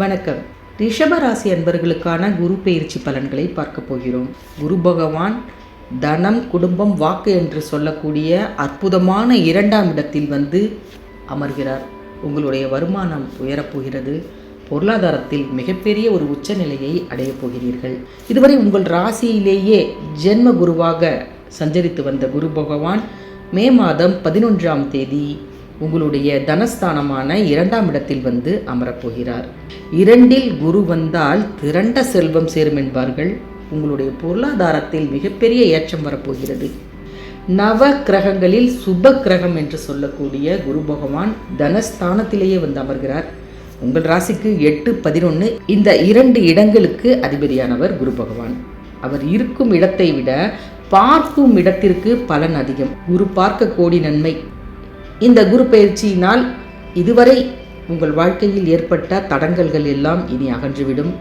வணக்கம். ரிஷபராசி அன்பர்களுக்கான குரு பயிற்சி பலன்களை பார்க்க போகிறோம். குரு பகவான் தனம் குடும்பம் வாக்கு என்று சொல்லக்கூடிய அற்புதமான இரண்டாம் இடத்தில் வந்து அமர்கிறார். உங்களுடைய வருமானம் உயரப்போகிறது பொருளாதாரத்தில் மிகப்பெரிய ஒரு உச்சநிலையை அடையப் போகிறீர்கள். இதுவரை உங்கள் ராசியிலேயே ஜென்ம குருவாக சஞ்சரித்து வந்த குரு பகவான் மே மாதம் பதினொன்றாம் தேதி உங்களுடைய தனஸ்தானமான இரண்டாம் இடத்தில் வந்து அமரப்போகிறார். இரண்டில் குரு வந்தால் திரண்ட செல்வம் சேரும் என்பார்கள். உங்களுடைய பொருளாதாரத்தில் மிகப்பெரிய ஏற்றம் வரப்போகிறது. நவ கிரகங்களில் சுப கிரகம் என்று சொல்லக்கூடிய குரு பகவான் தனஸ்தானத்திலேயே வந்து அமர்கிறார். உங்கள் ராசிக்கு எட்டு பதினொன்று இந்த இரண்டு இடங்களுக்கு அதிபதியானவர் குரு பகவான். அவர் இருக்கும் இடத்தை விட பார்க்கும் இடத்திற்கு பலன் அதிகம். குரு பார்க்க கோடி நன்மை. இந்த குரு பயிற்சியினால் இதுவரை உங்கள் வாழ்க்கையில் ஏற்பட்ட தடங்கல்கள் எல்லாம் இனி அகன்றுவிடும்.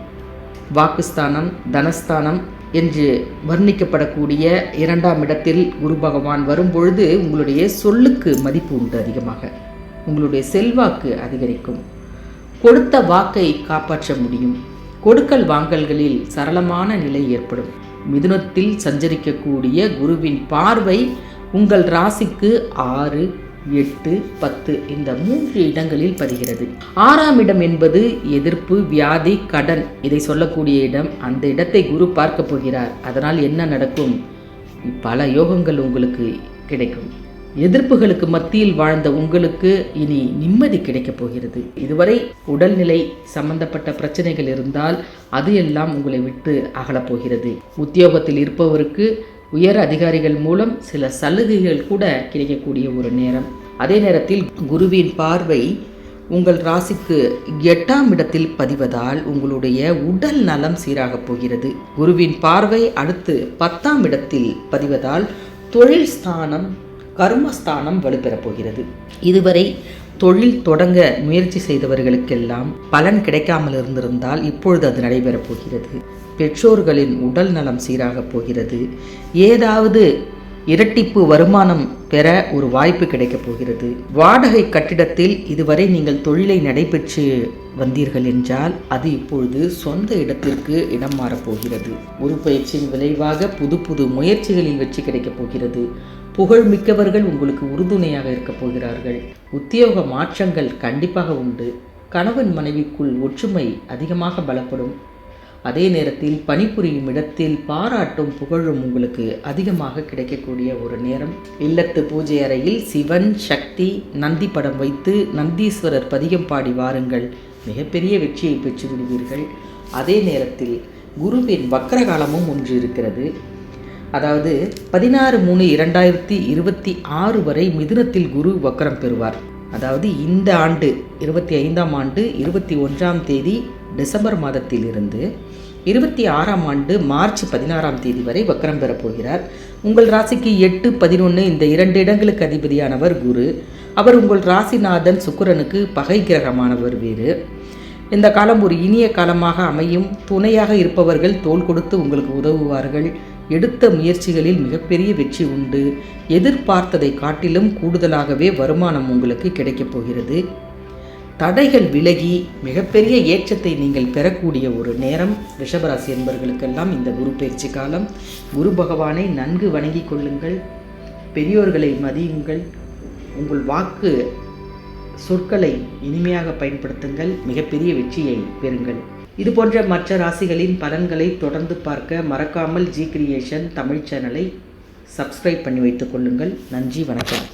வாக்குஸ்தானம் தனஸ்தானம் என்று வர்ணிக்கப்படக்கூடிய இரண்டாம் இடத்தில் குரு பகவான் வரும்பொழுது உங்களுடைய சொல்லுக்கு மதிப்பு உண்டு அதிகமாக. உங்களுடைய செல்வாக்கு அதிகரிக்கும். கொடுத்த வாக்கை காப்பாற்ற முடியும். கொடுக்கல் வாங்கல்களில் சரளமான நிலை ஏற்படும். மிதுனத்தில் சஞ்சரிக்கக்கூடிய குருவின் பார்வை உங்கள் ராசிக்கு ஆறு எட்டு பத்து இந்த மூன்று இடங்களில் பதிகிறது. ஆறாம் இடம் என்பது எதிர்ப்பு வியாதி கடன். இதை சொல்லக்கூடிய இடம் அந்த இடத்தை குரு பார்க்க போகிறார். அதனால் என்ன நடக்கும்? பல யோகங்கள் உங்களுக்கு கிடைக்கும். எதிர்ப்புகளுக்கு மத்தியில் வாழ்ந்த உங்களுக்கு இனி நிம்மதி கிடைக்கப் போகிறது. இதுவரை உடல்நிலை சம்பந்தப்பட்ட பிரச்சனைகள் இருந்தால் அது எல்லாம் உங்களை விட்டு அகலப் போகிறது. உத்தியோகத்தில் இருப்பவருக்கு உயர் அதிகாரிகள் மூலம் சில சலுகைகள் கூட கிடைக்கக்கூடிய ஒரு நேரம். அதே நேரத்தில் குருவின் பார்வை உங்கள் ராசிக்கு எட்டாம் இடத்தில் பதிவதால் உங்களுடைய உடல் நலம் சீராகப் போகிறது. குருவின் பார்வை அடுத்து பத்தாம் இடத்தில் பதிவதால் தொழில் ஸ்தானம் கர்மஸ்தானம் வலுப்பெறப் போகிறது. இதுவரை தொழில் தொடங்க முயற்சி செய்தவர்களுக்கெல்லாம் பலன் கிடைக்காமல் இருந்திருந்தால் இப்பொழுது அது நடைபெறப் போகிறது. பெற்றோர்களின் உடல் நலம் சீராகப் போகிறது. ஏதாவது இரட்டிப்பு வருமானம் பெற ஒரு வாய்ப்பு கிடைக்கப் போகிறது. வாடகை கட்டிடத்தில் இதுவரை நீங்கள் தொழிலை நடைபெற்று வந்தீர்கள் என்றால் அது இப்பொழுது சொந்த இடத்திற்கு இடம் மாறப்போகிறது ஒரு பயிற்சியின் விளைவாக புது புது முயற்சிகளில் வெற்றி கிடைக்கப் போகிறது. புகழ் மிக்கவர்கள் உங்களுக்கு உறுதுணையாக இருக்கப் போகிறார்கள். உத்தியோக மாற்றங்கள் கண்டிப்பாக உண்டு. கணவன் மனைவிக்குள் ஒற்றுமை அதிகமாக பலப்படும். அதே நேரத்தில் பணிபுரியும் இடத்தில் பாராட்டும் புகழும் உங்களுக்கு அதிகமாக கிடைக்கக்கூடிய ஒரு நேரம். இல்லத்து பூஜை அறையில் சிவன் சக்தி நந்தி படம் வைத்து நந்தீஸ்வரர் பதிகம் பாடி வாருங்கள். மிகப்பெரிய வெற்றியை பெற்று விடுவீர்கள் அதே நேரத்தில் குருவின் வக்கரகாலமும் ஒன்று இருக்கிறது. அதாவது பதினாறு மூணு இரண்டாயிரத்தி இருபத்தி ஆறு வரை மிதுனத்தில் குரு வக்கரம் பெறுவார். அதாவது இந்த ஆண்டு இருபத்தி ஐந்தாம் ஆண்டு இருபத்தி ஒன்றாம் தேதி டிசம்பர் மாதத்திலிருந்து இருபத்தி ஆறாம் ஆண்டு மார்ச் பதினாறாம் தேதி வரை வக்கரம் பெறப் போகிறார். உங்கள் ராசிக்கு எட்டு பதினொன்று இந்த இரண்டு இடங்களுக்கு அதிபதியானவர் குரு. அவர் உங்கள் ராசிநாதன் சுக்கிரனுக்கு பகை கிரகமானவர் வேறு. இந்த காலம் ஒரு இனிய காலமாக அமையும். துணையாக இருப்பவர்கள் தோல் கொடுத்து உங்களுக்கு உதவுவார்கள். எடுத்த முயற்சிகளில் மிகப்பெரிய வெற்றி உண்டு. எதிர்பார்த்ததை காட்டிலும் கூடுதலாகவே வருமானம் உங்களுக்கு கிடைக்கப் போகிறது. தடைகள் விலகி மிகப்பெரிய ஏற்றத்தை நீங்கள் பெறக்கூடிய ஒரு நேரம். ரிஷபராசி என்பவர்களுக்கெல்லாம் இந்த குரு பயிற்சி காலம். குரு பகவானை நன்கு வணங்கிக் கொள்ளுங்கள். பெரியோர்களை மதியுங்கள். உங்கள் வாக்கு சொற்களை இனிமையாக பயன்படுத்துங்கள். மிகப்பெரிய வெற்றியை பெறுங்கள். இது போன்ற மற்ற ராசிகளின் பலன்களை தொடர்ந்து பார்க்க மறக்காமல் ஜி கிரியேஷன் தமிழ் சேனலை சப்ஸ்கிரைப் பண்ணி வைத்துக் கொள்ளுங்கள். நன்றி வணக்கம்.